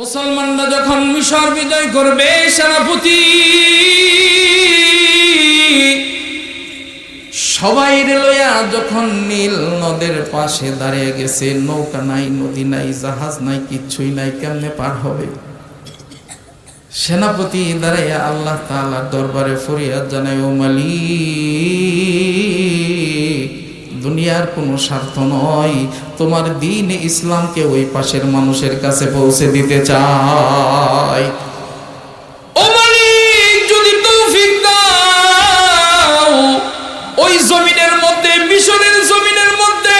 মুসলমানরা যখন মিশর বিজয় করবে, সেনাপতি সবাই লইয়া যখন নীল নদের পাশে দাঁড়িয়ে গেছে, নৌকা নাই, নদী নাই, জাহাজ নাই কিচ্ছুই নাই, কেমনে পার হবে? সেনাপতি দাঁড়াইয়া আল্লাহ তালার দরবারে ফরিয়াদ জানায়, ও মালিক, দুনিয়ার কোনো স্বার্থ নয়। তোমার দিন ইসলামকে ওই পাশের মানুষের কাছে পৌঁছে দিতে চাই। যদি তৌফিক ওই জমিনের মধ্যে, মিশরের জমিনের মধ্যে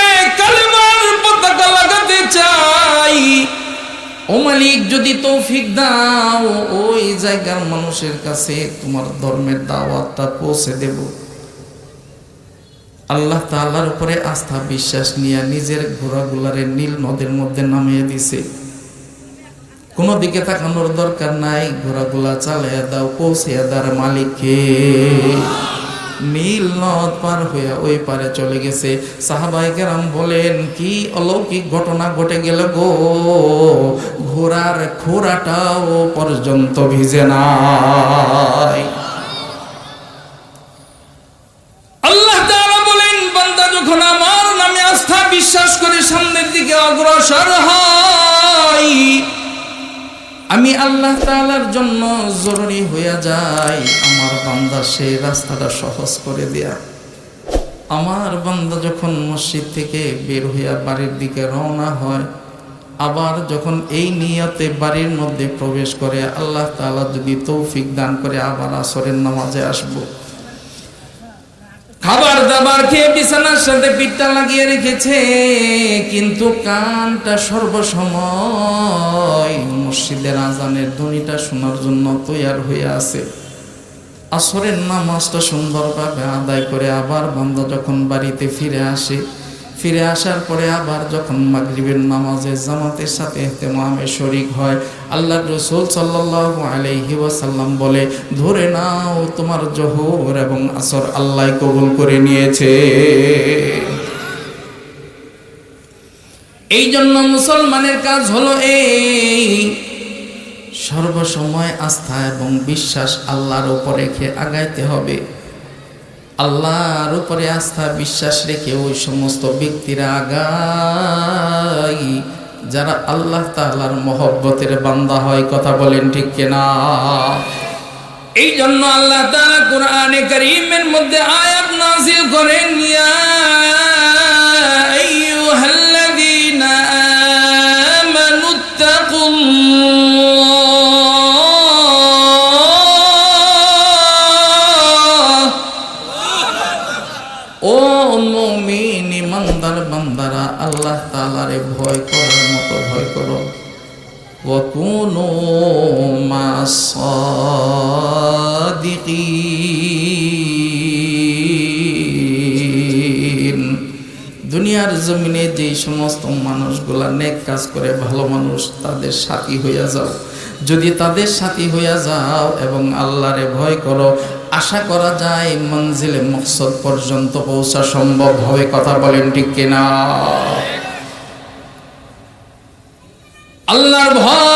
লাগাতে চাই। যদি তৌফিক দাও, ওই জায়গার মানুষের কাছে তোমার ধর্মের দাওয়াতটা পৌঁছে দেব। আল্লাহ তাআলার উপরে আস্থা বিশ্বাস নিয়ে নিজের ঘোড়াগুলারে নীল নদের মধ্যে নামিয়ে দিছে। কোনো দিকে তাকানোর দরকার নাই, ঘোড়াগুলা চালিয়ে দাও পৌঁছে দার মালিককে নীল নদ পার হয়ে ওই পারে চলে গেছে। সাহাবাই কেরাম বলেন, কি অলৌকিক ঘটনা ঘটে গেল গো? ঘোড়ার খোরাটাও পর্যন্ত ভিজে নাই আল্লাহ তাআলা বলেন বান্দা যখন আমার নামে আস্থা বিশ্বাস করে সামনের দিকে অগ্রসর হয়। আমি আল্লাহ তাআলার জন্য জরুরি হইয়া যাই। আমার বান্দা সেই রাস্তাটা সহজ করে দেয়া। আমার বান্দা যখন মসজিদ থেকে বের হইয়া বাড়ির দিকে রওনা হয়, আবার যখন এই নিয়তে বাড়ির মধ্যে প্রবেশ করে, আল্লাহ তাআলা যদি তৌফিক দান করে, আবার আসরের নামাজে আসব। দাবার খেয়ে বিছানার সাথে পিঠটা লাগিয়ে রেখেছে, কিন্তু কানটা সর্বসময় মসজিদের আজানের ধ্বনিটা শোনার জন্য তৈয়ার হয়ে আছে। আসরের নামাজটা সুন্দরভাবে আদায় করে আবার বান্দা যখন বাড়িতে ফিরে আসে ফিরে আসার পরে আবার যখন মাগরিবের নামাজে জামাতের সাথে এহতেমামে শরিক হয় আল্লাহ রসুল সাল্লাল্লাহু আলাইহি ওয়াসাল্লাম বলে, ধরে নাও তোমার জোহর এবং আসর আল্লাহ কবুল করে নিয়েছে। এই জন্য মুসলমানের কাজ হলো এই, সর্বসময় আস্থা এবং বিশ্বাস আল্লাহর উপর রেখে আগাইতে হবে। আল্লাহর উপরে আস্থা বিশ্বাস রেখে ওই সমস্ত ব্যক্তিরা আগাই যারা আল্লাহ তাল্লাহার মহব্বতের বান্দা হয়, কথা বলেন ঠিক কিনা? এই জন্য আল্লাহ তালা কোরআনে করিমের মধ্যে আয়াত নাজিল করেন, ইয়া বান্দারা, আল্লাহ তাআলারে ভয় করার মতো ভয় করো। মাসাদিকিন দুনিয়ার জমিনে যেই সমস্ত মানুষগুলা নেক কাজ করে, ভালো মানুষ তাদের সাথী হইয়া যাও। যদি তাদের সাথী হইয়া যাও এবং আল্লাহরে ভয় করো আশা করা যায় মঞ্জিলে মকসদ পর্যন্ত পৌঁছা সম্ভব হবে, কথা বলেন ঠিক কিনা? আল্লাহর ভয়,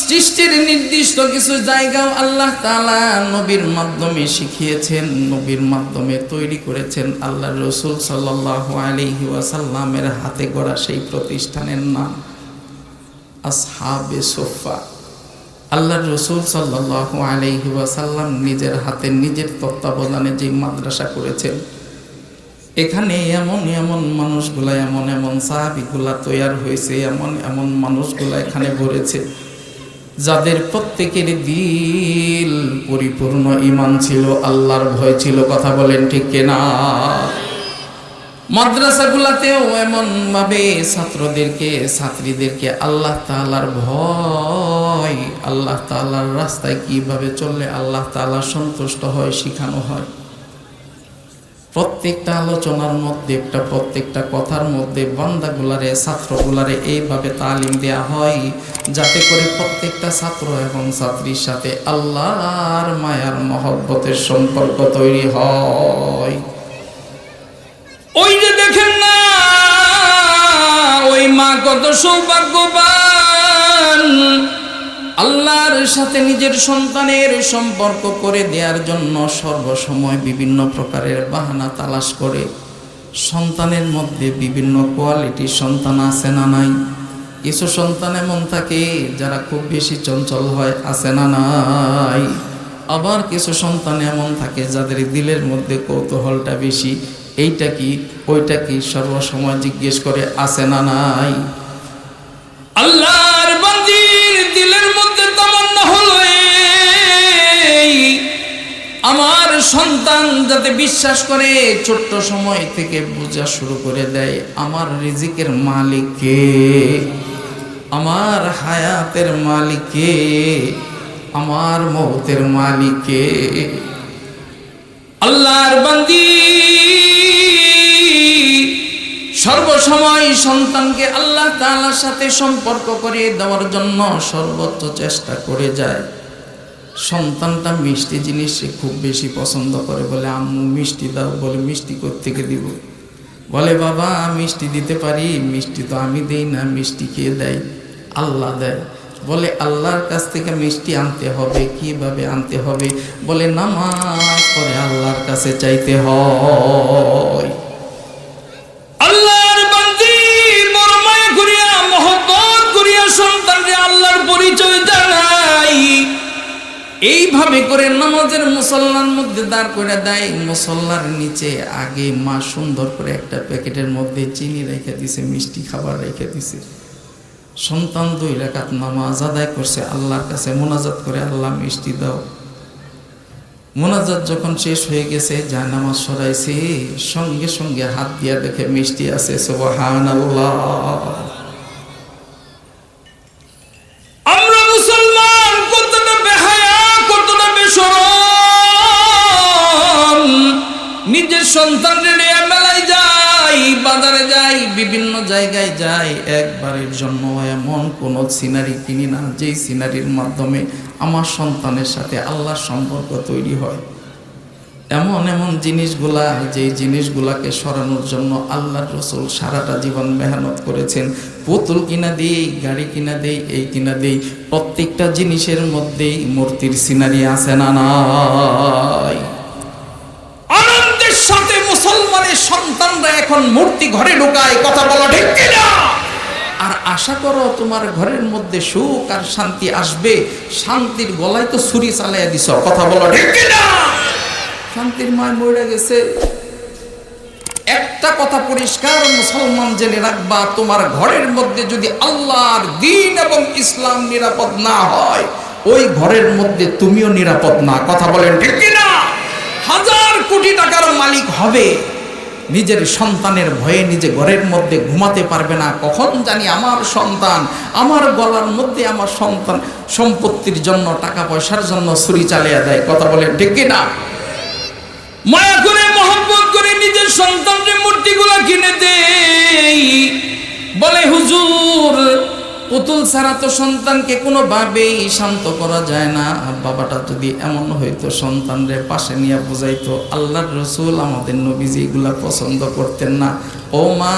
সৃষ্টির নির্দিষ্ট কিছু জায়গাও আল্লাহ তাআলা নবীর মাধ্যমে শিখিয়েছেন, নবীর মাধ্যমে তৈরি করেছেন। আল্লাহ রসুল সাল্লাল্লাহু আলাইহি ওয়াসাল্লামের হাতে গড়া সেই প্রতিষ্ঠানের নাম, আসহাবে সোফা। আল্লাহ রসুল সাল্লাহ আলাইহি ওয়াসাল্লাম নিজের হাতে নিজের তত্ত্বাবধানে যে মাদ্রাসা করেছেন, এখানে এমন এমন মানুষগুলা, এমন এমন সাহাবিগুলা তৈয়ার হয়েছে, এমন এমন মানুষগুলা এখানে ভরেছে, যাদের প্রত্যেকের দিল পরিপূর্ণ ইমান ছিল, আল্লাহর ভয় ছিল, কথা বলেন ঠিক কিনা? মাদ্রাসাগুলাতেও এমন ভাবে ছাত্রদেরকে, ছাত্রীদেরকে আল্লাহ তাআলার ভয়, আল্লাহ তাআলার রাস্তায় কীভাবে চললে আল্লাহ তাআলা সন্তুষ্ট হয় শেখানো হয়। প্রত্যেকটা আলোচনার মধ্যে, একটা প্রত্যেকটা কথার মধ্যে বান্দাগুলারে, ছাত্রগুলারে এইভাবে তালিম দেয়া হয় যাতে করে প্রত্যেকটা ছাত্র এবং ছাত্রীর সাথে আল্লাহর মায়ার মহব্বতের সম্পর্ক তৈরি হয়। ওই যে দেখেন না, ওই মা কত সৌভাগ্যবান। আল্লাহর সাথে নিজের সন্তানের সম্পর্ক করে দেওয়ার জন্য সর্বসময় বিভিন্ন প্রকারের বাহানা তালাশ করে, সন্তানের মধ্যে বিভিন্ন কোয়ালিটির সন্তান আছে না নাই? কিছু সন্তান এমন থাকে যারা খুব বেশি চঞ্চল হয়, আছে না নাই? আবার কিছু সন্তান এমন থাকে যাদের দিলের মধ্যে কৌতূহলটা বেশি এইটা কি, ওইটা কি সর্বসময় জিজ্ঞেস করে, আছে না নাই? আল্লাহর বান্দির দিলের মধ্যে তামান্না হলো আমার সন্তান যাতে বিশ্বাস করে, ছোট্ট সময় থেকে বোঝা শুরু করে দেয়, আমার রিজিকের মালিক কে আমার হায়াতের মালিক কে আমার মৌতের মালিক। কে সর্বসময় সন্তানকে আল্লাহ তাআলার সাথে সম্পর্ক করে দেওয়ার জন্য সর্বোচ্চ চেষ্টা করে যায়। সন্তানটা মিষ্টি জিনিস সে খুব বেশি পছন্দ করে বলে, আম্মু, মিষ্টি দাও। বলে, মিষ্টি থেকে দিব? বলে, বাবা, মিষ্টি দিতে পারি, মিষ্টি তো আমি দেই না, মিষ্টি কে দেয়? আল্লাহ দেয়। বলে, আল্লাহর কাছ থেকে মিষ্টি আনতে হবে, কীভাবে আনতে হবে? বলে, নামাজ পড়ে আল্লাহর কাছে চাইতে হয়। এইভাবে করে নামাজের মুসল্লার মধ্যে দাঁড় করে দেয়? মুসল্লার নিচে আগে মা সুন্দর করে একটা প্যাকেটের মধ্যে চিনি রেখে দিছে, মিষ্টি খাবার রেখে দিছে। সন্তান দুই রাকাত নামাজ আদায় করছে, আল্লাহর কাছে মোনাজাত করে, আল্লাহ মিষ্টি দাও। মোনাজাত যখন শেষ হয়ে গেছে, যা নামাজ সরাইছে, সঙ্গে সঙ্গে হাত দিয়া দেখে মিষ্টি আছে সুবহান আমরা একবারের জন্য এমন কোন সিনারি কিনি না, যেই সিনারির মাধ্যমে আমার সন্তানের সাথে আল্লাহর সম্পর্ক তৈরি হয়। এমন এমন জিনিসগুলা যে জিনিসগুলাকে সরানোর জন্য আল্লাহর রসুল সারাটা জীবন মেহনত করেছেন। পুতুল কিনা দেই, গাড়ি কিনা দেই, এই কিনা দেই, প্রত্যেকটা জিনিসের মধ্যেই মূর্তির সিনারি আছে না নাই? আনন্দের সাথে মুসলমানের সন্তানরা এখন মূর্তি ঘরে ঢুকায়, কথা বলা ঠিক কিনা? আর আশা করো তোমার ঘরের মধ্যে সুখ আর শান্তি আসবে। শান্তির গলায় তো ছুরি চালাইয়া দিছ, কথা বলো শান্তির মায় মরে গেছে। একটা কথা পরিষ্কার, মুসলমান জেনে রাখবা, তোমার ঘরের মধ্যে যদি আল্লাহর দিন এবং ইসলাম নিরাপদ না হয়, ওই ঘরের মধ্যে তুমিও নিরাপদ না, কথা বলেন ঠিক কিনা? হাজার কোটি টাকার মালিক হবে। নিজের সন্তানের ভয়ে নিজে ঘরের মধ্যে ঘুমাতে পারবে না। কখন জানি আমার সন্তান, আমার গলার মধ্যে আমার সন্তান সম্পত্তির জন্য, টাকা পয়সার জন্য ছুরি চালিয়ে দেয়। কথা বলে ঠিক কিনা মায়া করে, মহব্বত করে নিজের সন্তানের মূর্তিগুলো কিনে দেই বলে, হুজুর পুতুল ছাড়া তো সন্তানকে কোনোভাবেই শান্ত করা যায় না। বাবাটা যদি এমন হইতো, সন্তানরে পাশে নিয়ে বুঝাইতো, আল্লাহর রসুল আমাদের নবীজি এগুলা পছন্দ করতেন না। ও মা,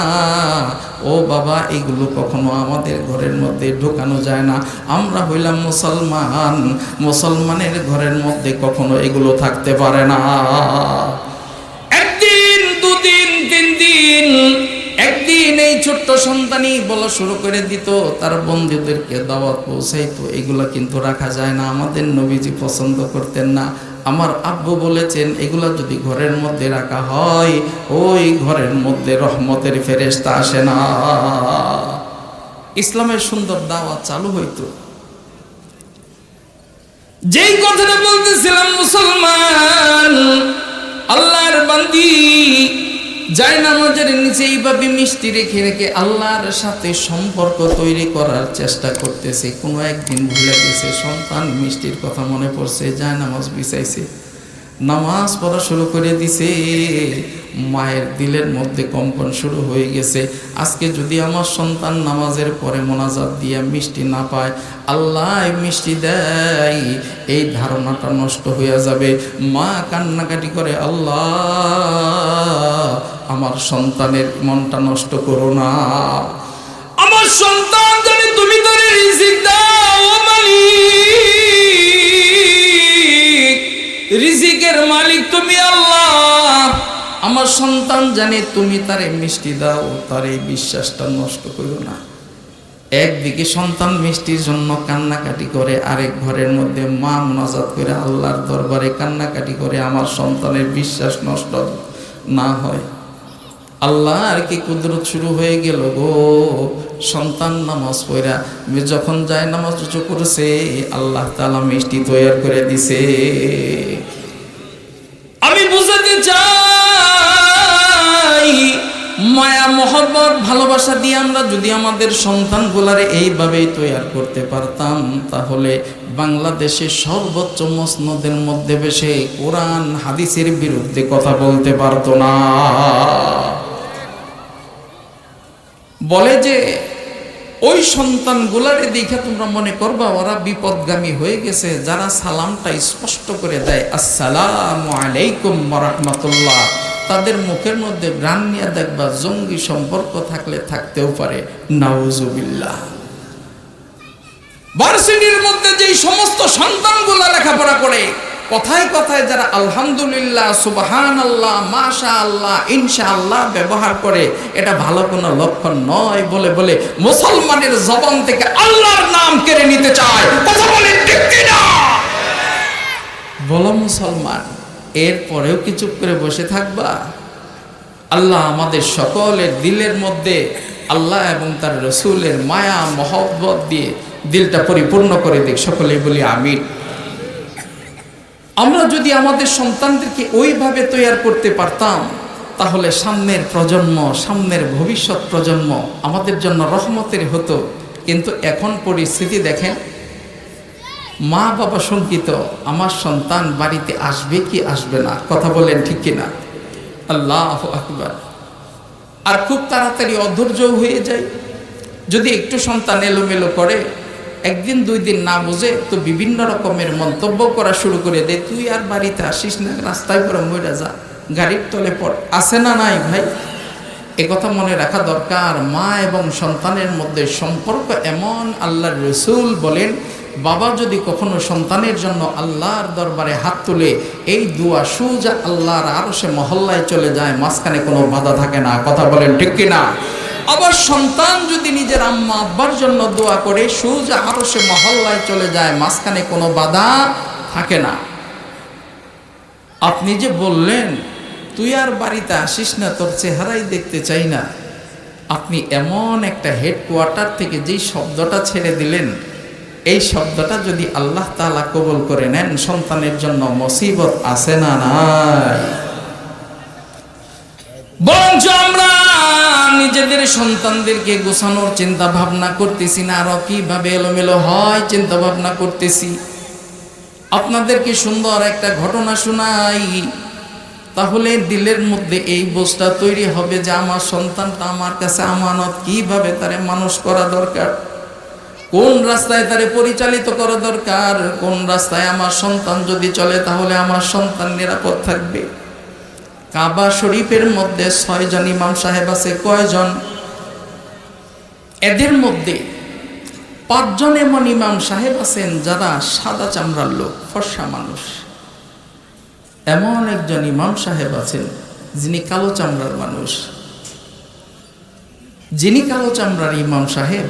ও বাবা, এগুলো কখনো আমাদের ঘরের মধ্যে ঢোকানো যায় না। আমরা হইলাম মুসলমান, মুসলমানের ঘরের মধ্যে কখনো এগুলো থাকতে পারে না। ছোট্ট সন্তানই বলা শুরু করে দিত, তার বন্ধুদেরকে দাওয়াত পৌঁছাইতো। এগুলো কিন্তু রাখা যায় না। আমাদের নবীজি পছন্দ করতেন না। আমার আব্বু বলেছেন, এগুলা যদি ঘরের মধ্যে রাখা হয়, ওই ঘরের মধ্যে রহমতের ফেরেস্তা আসে না। ইসলামের সুন্দর দাওয়াত চালু হইতো। যেই কথাটা বলতেছিলাম, মুসলমান, আল্লাহর বান্দি যাই নামাজের নিচে এইভাবে মিষ্টি রেখে রেখে আল্লাহর সাথে সম্পর্ক তৈরি করার চেষ্টা করতেছে। কোনো একদিন ভুলে গেছে, সন্তান মিষ্টির কথা মনে পড়ছে, যায় নামাজ বিছাইছে। নামাজ পড়া শুরু করে দিছে। মায়ের দিলের মধ্যে কম্পন শুরু হয়ে গেছে। আজকে যদি আমার সন্তান নামাজের পরে মোনাজাত দিয়ে মিষ্টি না পায় আল্লাহ মিষ্টি দেয়, এই ধারণাটা নষ্ট হয়ে যাবে। মা কান্নাকাটি করে, আল্লাহ, আমার সন্তানের মনটা নষ্ট করো না। আমার সন্তান জানি তুমি তারে রিজিক মালিক, তুমি আল্লাহ। আমার সন্তান জানে তুমি তারে মিষ্টি দাও, তার এই বিশ্বাসটা নষ্ট করো না। একদিকে সন্তান মিষ্টির জন্য কান্নাকাটি করে, আরেক ঘরের মধ্যে মা মোনাজাত করে আল্লাহর দরবারে কান্নাকাটি করে, আমার সন্তানের বিশ্বাস নষ্ট না হয়। আল্লাহ, আর কি কুদরত শুরু হয়ে গেল গো। সন্তান নামাজ পড়া যখন যায় নামাজ উঁচু করেছে, আল্লাহ তালা মিষ্টি তৈরি করে দিছে। মায়া, মহব্বত, ভালোবাসা দিয়ে আমরা যদি আমাদের সন্তানগুলারে এইভাবেই তৈরি করতে পারতাম, তাহলে বাংলাদেশের সর্বোচ্চ মসনদের মধ্যে বেশে কোরআন, হাদিসের বিরুদ্ধে কথা বলতে পারতো না। বলে যে, ওই সন্তানগুলারে দেখে তোমরা মনে করবা, ওরা বিপদগামী হয়ে গেছে, যারা সালামটা স্পষ্ট করে দেয়, আসসালামু আলাইকুম রহমতুল্লাহ। তাদের মুখের মধ্যে গ্রান নিয়ে দেখবা জঙ্গি সম্পর্ক থাকলে থাকতেও পারে। নাউজুবিল্লাহ। ভার্সিটির মধ্যে যেই সমস্ত সন্তানগুলা লেখাপড়া করে, কথায় কথায় যারা আলহামদুলিল্লাহ সুবাহান আল্লাহ মাশা আল্লাহ ইনশা আল্লাহ ব্যবহার করে, এটা ভালো কোনো লক্ষণ নয় বলে বলে মুসলমানের জবান থেকে আল্লাহর নাম কেড়ে নিতে চায়। কথা বলে বলো মুসলমান। এরপরেও কি চুপ করে বসে থাকবা? আল্লাহ আমাদের সকলের দিলের মধ্যে আল্লাহ এবং তার রসুলের মায়া, মহব্বত দিয়ে দিলটা পরিপূর্ণ করে দিক। সকলেই বলি আমির আমরা যদি আমাদের সন্তানদেরকে ওইভাবে তৈয়ার করতে পারতাম, তাহলে সামনের প্রজন্ম, সামনের ভবিষ্যৎ প্রজন্ম আমাদের জন্য রহমতের হতো। কিন্তু এখন পরিস্থিতি দেখেন মা বাবা শঙ্কিত, আমার সন্তান বাড়িতে আসবে কি আসবে না? কথা বলেন ঠিক কিনা? আল্লাহ আকবার। আর খুব তাড়াতাড়ি অধৈর্য হয়ে যায়। যদি একটু সন্তান এলোমেলো করে, একদিন দুই দিন না বুঝে, তো বিভিন্ন রকমের মন্তব্য করা শুরু করে দে তুই আর বাড়িতে আসিস না, রাস্তায় পরে মইরা যা, গাড়ির তলে পড়। আসে না নাই ভাই? কথা মনে রাখা দরকার। মা এবং সন্তানের মধ্যে সম্পর্ক এমন আল্লাহর রসুল বলেন বাবা যদি কখনো সন্তানের জন্য আল্লাহর দরবারে হাত তুলে এই দুয়া সুজা আল্লাহর আরও সে মহল্লায় চলে যায়, মাঝখানে কোনো বাধা থাকে না। কথা বলেন ঠিক কিনা? আবার সন্তান যদি নিজের আম্মা আব্বার জন্য দোয়া করে, সুজা আরও সে মহল্লায় চলে যায়, মাঝখানে কোনো বাধা থাকে না। আপনি যে বললেন, তুই আর বাড়িতে আসিস না, তোর চেহারাই দেখতে চাই না। আপনি এমন একটা হেডকোয়ার্টার থেকে যেই শব্দটা ছেড়ে দিলেন এই শব্দটা যদি আল্লাহ তালা কবল করে নেন, সন্তানের জন্য মুসিবত আছে না নাই? বরঞ্চ আমরা নিজেদের সন্তানদেরকে গোছানোর চিন্তা ভাবনা করতেছি না, আরও কীভাবে এলোমেলো হয় চিন্তা ভাবনা করতেছি। আপনাদেরকে সুন্দর একটা ঘটনা শোনাই। তাহলে দিলের মধ্যে এই বোঝটা তৈরি হবে যে আমার সন্তানটা আমার কাছে আমানত কীভাবে তারে মানুষ করা দরকার? কোন রাস্তায় তারে পরিচালিত করা দরকার? কোন রাস্তায় আমার সন্তান যদি চলে, তাহলে আমার সন্তান নিরাপদ থাকবে। কাবা শরীফের মধ্যে ছয়জন ইমাম সাহেব আছে, কয়জন? এদের মধ্যে পাঁচজন এমন ইমাম সাহেব আছেন যারা সাদা চামড়ার লোক, ফর্সা মানুষ। এমন একজন ইমাম সাহেব আছেন যিনি কালো চামড়ার মানুষ। যিনি কালো চামড়ার ইমাম সাহেব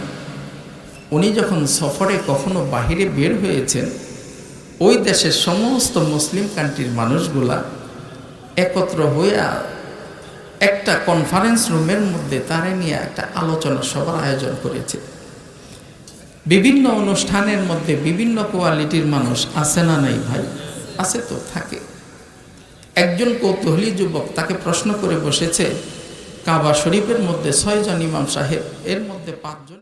উনি যখন সফরে কখনো বাহিরে বের হয়েছেন, ওই দেশের সমস্ত মুসলিম কান্ট্রির মানুষগুলা একত্র হইয়া একটা কনফারেন্স রুমের মধ্যে তারে নিয়ে একটা আলোচনা সভার আয়োজন করেছে। বিভিন্ন অনুষ্ঠানের মধ্যে বিভিন্ন কোয়ালিটির মানুষ আছে না নাই ভাই? আছে তো, থাকে। একজন কৌতূহলী যুবক তাকে প্রশ্ন করে বসেছে, কাবা শরীফের মধ্যে ছয়জন ইমাম সাহেব, এর মধ্যে পাঁচজন